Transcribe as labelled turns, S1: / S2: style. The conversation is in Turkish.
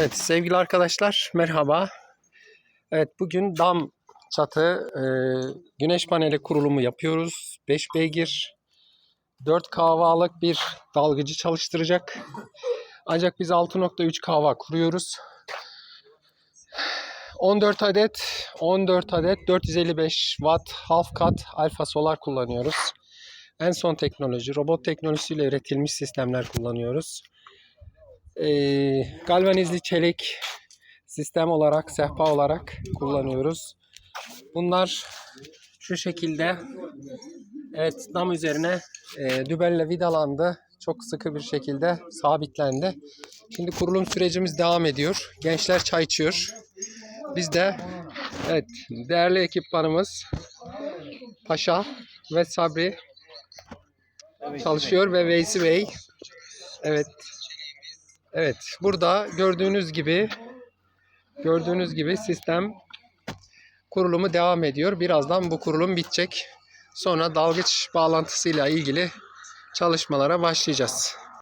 S1: Evet sevgili arkadaşlar merhaba. Evet bugün dam çatı e, güneş paneli kurulumu yapıyoruz. 5 beygir 4 kahvalık bir dalgıcı çalıştıracak. Ancak biz 6.3 kahva kuruyoruz. 14 adet 14 adet 455 watt half cut alfa solar kullanıyoruz. En son teknoloji robot teknolojisiyle üretilmiş sistemler kullanıyoruz e, galvanizli çelik sistem olarak, sehpa olarak kullanıyoruz. Bunlar şu şekilde evet dam üzerine e, dübelle vidalandı. Çok sıkı bir şekilde sabitlendi. Şimdi kurulum sürecimiz devam ediyor. Gençler çay içiyor. Biz de evet değerli ekipmanımız Paşa ve Sabri çalışıyor ve Veysi Bey evet Evet, burada gördüğünüz gibi gördüğünüz gibi sistem kurulumu devam ediyor. Birazdan bu kurulum bitecek. Sonra dalgıç bağlantısıyla ilgili çalışmalara başlayacağız.